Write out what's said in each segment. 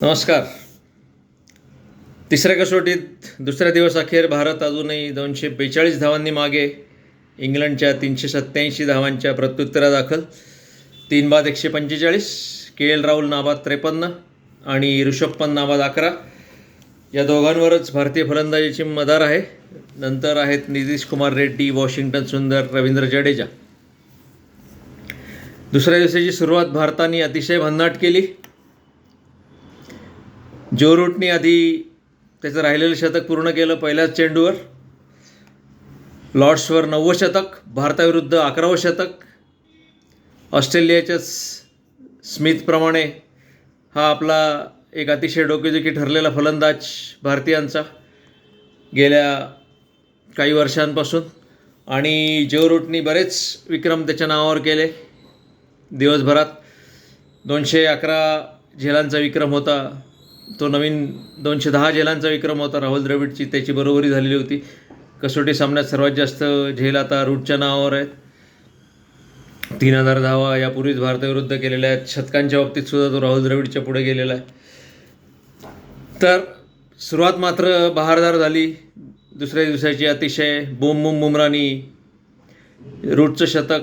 नमस्कार. तिसऱ्या कसोटीत दुसऱ्या दिवस अखेर भारत अजूनही दोनशे बेचाळीस धावांनी मागे. इंग्लंडच्या तीनशे सत्त्याऐंशी धावांच्या प्रत्युत्तरादाखल तीन बाद एकशे पंचेचाळीस के एल राहुल नाबाद त्रेपन्न आणि ऋषभ पंत नाबाद अकरा. या दोघांवरच भारतीय फलंदाजीची मदार आहे. नंतर आहेत नितीश कुमार रेड्डी वॉशिंग्टन सुंदर रवींद्र जडेजा. दुसऱ्या दिवसाची सुरुवात भारताने अतिशय भन्नाट केली. जो रूटनी आधी त्याचं राहिलेलं शतक पूर्ण केलं पहिल्याच चेंडूवर. लॉर्ड्सवर नववं शतक भारताविरुद्ध अकरावं शतक. ऑस्ट्रेलियाच्याच स्मिथप्रमाणे हा आपला एक अतिशय डोकेदुखी ठरलेला फलंदाज भारतीयांचा गेल्या काही वर्षांपासून. आणि जो रूटनी बरेच विक्रम त्याच्या नावावर केले दिवसभरात. दोनशे अकरा झेलांचा विक्रम होता. तो नवीन दोनशे दहा झेलांचा विक्रम होता. राहुल द्रविडची त्याची बरोबरी झालेली होती. कसोटी सामन्यात सर्वात जास्त झेल आता रूटच्या नावावर आहेत. तीन हजार धावा यापूर्वीच भारताविरुद्ध केलेल्या आहेत. शतकांच्या बाबतीत सुद्धा तो राहुल द्रविडच्या पुढे गेलेला आहे. तर सुरुवात मात्र बहारदार झाली. दुसऱ्या दिवसाची अतिशय बोम बुम बुमरानी रूटचं शतक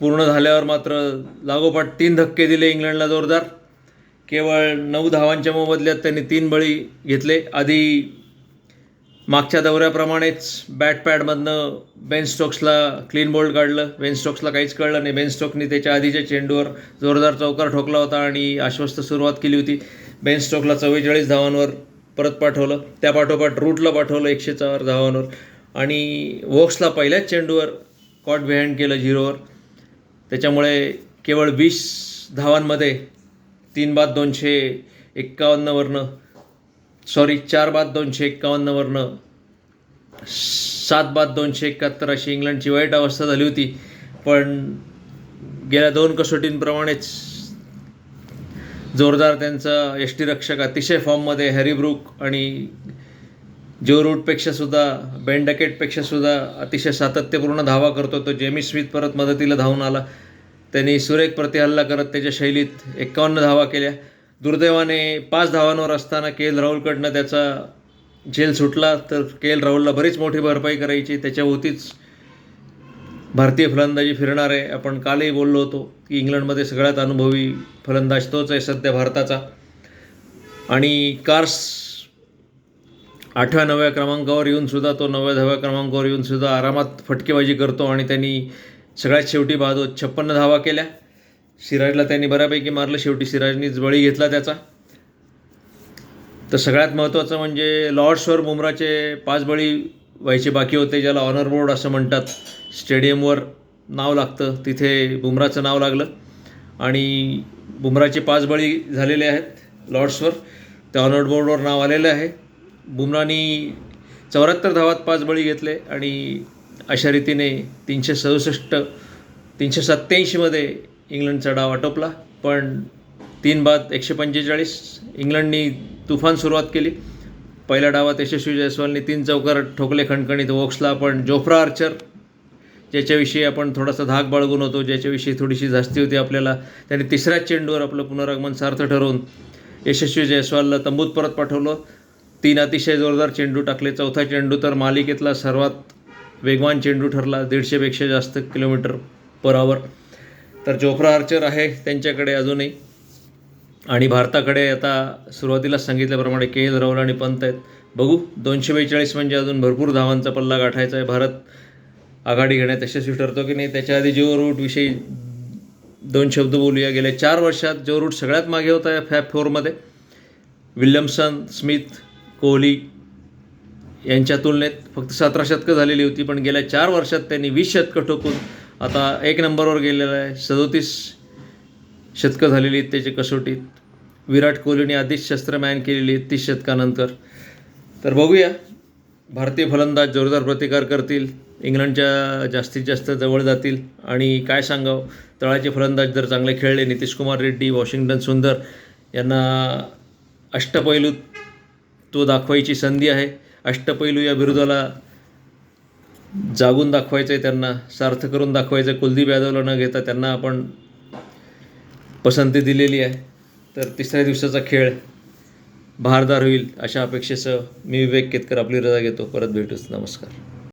पूर्ण झाल्यावर मात्र लागोपाठ तीन धक्के दिले इंग्लंडला जोरदार. केवळ नऊ धावांच्या मोबदल्यात त्यांनी तीन बळी घेतले. आधी मागच्या दौऱ्याप्रमाणेच बॅट पॅडमधनं बेन स्टोक्सला क्लीन बोल्ड काढलं. बेन स्टोक्सला काहीच कळलं नाही. बेन स्टोकनी त्याच्या आधीच्या चेंडूवर जोरदार चौकार ठोकला होता आणि आश्वस्त सुरुवात केली होती. बेन स्टोकला चव्वेचाळीस धावांवर परत पाठवलं. त्या पाठोपाठ रूटला पाठवलं एकशे चार धावांवर. आणि वोक्सला पहिल्याच चेंडूवर कॉट बिहाइंड केलं झिरोवर त्याच्यामुळे केवळ वीस धावांमध्ये तीन बाद दोनशे एक्कावन्नवरनं सॉरी चार बाद दोनशे एक्कावन्नवरनं सात बाद दोनशे एकाहत्तर अशी इंग्लंडची वाईट अवस्था झाली होती. पण गेल्या दोन कसोटींप्रमाणेच जोरदार त्यांचा यष्टीरक्षक अतिशय फॉर्ममध्ये हॅरी ब्रूक आणि जो रूटपेक्षा सुद्धा बेन डकेटपेक्षा सुद्धा अतिशय सातत्यपूर्ण धावा करतो तो जेमी स्मिथ परत मदतीला धावून आला. त्यांनी सुरेख प्रतिहल्ला करत त्याच्या शैलीत एक्कावन्न धावा केल्या. दुर्दैवाने पाच धावांवर असताना के एल राहुलकडनं त्याचा झेल सुटला तर के एल राहुलला बरीच मोठी भरपाई करायची. त्याच्याभोवतीच भारतीय फलंदाजी फिरणार आहे. आपण कालही बोललो होतो की इंग्लंडमध्ये सगळ्यात अनुभवी फलंदाज तोच आहे सध्या भारताचा. आणि कार्स आठव्या नवव्या क्रमांकावर येऊन सुद्धा तो नवव्या दहाव्या क्रमांकावर येऊन सुद्धा आरामात फटकेबाजी करतो आणि त्यांनी सगळ्यात शेवटी बहादूर छप्पन्न धावा केल्या. सिराजला त्यांनी बऱ्यापैकी मारलं. शेवटी सिराजनीच बळी घेतला त्याचा. तर सगळ्यात महत्त्वाचं म्हणजे लॉर्ड्सवर बुमराचे पाच बळी व्हायचे बाकी होते ज्याला ऑनर बोर्ड असं म्हणतात. स्टेडियमवर नाव लागतं. तिथे बुमराचं नाव लागलं. आणि बुमराचे पाच बळी झालेले आहेत लॉर्ड्सवर त्या ऑनर बोर्डवर नाव आलेलं आहे. बुमरानी चौऱ्याहत्तर धावात पाच बळी घेतले आणि अशा रीतीने तीनशे सदुसष्ट तीनशे सत्त्याऐंशीमध्ये इंग्लंडचा डाव आटोपला. पण तीन बाद एकशे पंचेचाळीस इंग्लंडनी तुफान सुरुवात केली. पहिल्या डावात यशस्वी जयस्वालनी तीन चौकार ठोकले खणखणीत वोक्सला पण जोफ्रा आर्चर ज्याच्याविषयी आपण थोडासा धाक बाळगून होतो ज्याच्याविषयी थोडीशी जास्ती होती आपल्याला त्याने तिसऱ्याच चेंडूवर आपलं पुनरागमन सार्थ ठरवून यशस्वी जयस्वालला तंबूत परत पाठवलं. तीन अतिशय जोरदार चेंडू टाकले. चौथा चेंडू तर मालिकेतला सर्वात वेगवान चेंडू ठरला दीडशेपेक्षा जास्त किलोमीटर पर आवर तर जोफ्रा आर्चर आहे त्यांच्याकडे अजूनही. आणि भारताकडे आता सुरुवातीलाच सांगितल्याप्रमाणे के. एल राहुल आणि पंत आहेत. बघू दोनशे बेचाळीस म्हणजे अजून भरपूर धावांचा पल्ला गाठायचा आहे. भारत आघाडी घेण्यात यशस्वी ठरतो की नाही त्याच्या आधी जिओ रूटविषयी दोन शब्द बोलूया. गेल्या चार वर्षात जो रूट सगळ्यात मागे होता या फॅब फोरमध्ये विल्यमसन स्मिथ कोहली यांच्या तुलनेत फक्त सतरा शतकं झालेली होती पण गेल्या चार वर्षात त्यांनी वीस शतकं ठोकून आता एक नंबरवर गेलेलं आहे. सदोतीस शतकं झालेली आहेत त्याच्या कसोटीत. विराट कोहलीने आधीच शस्त्रमॅन केलेली आहेत तीस शतकानंतर. तर बघूया. भारतीय फलंदाज जोरदार प्रतिकार करतील. इंग्लंडच्या जास्तीत जास्त जवळ जातील. आणि काय सांगावं? तळाचे फलंदाज जर चांगले खेळले नितीश कुमार रेड्डी वॉशिंग्टन सुंदर यांना अष्टपैलू तो दाखवायची संधी आहे. अष्टपैलू या विरोधाला जागून दाखवायचं आहे त्यांना सार्थ करून दाखवायचं आहे कुलदीप यादवला न घेता त्यांना आपण पसंती दिलेली आहे. तर तिसऱ्या दिवसाचा खेळ भारदार होईल अशा अपेक्षेसह मी विवेक केतकर आपली रजा घेतो. परत भेटूच. नमस्कार.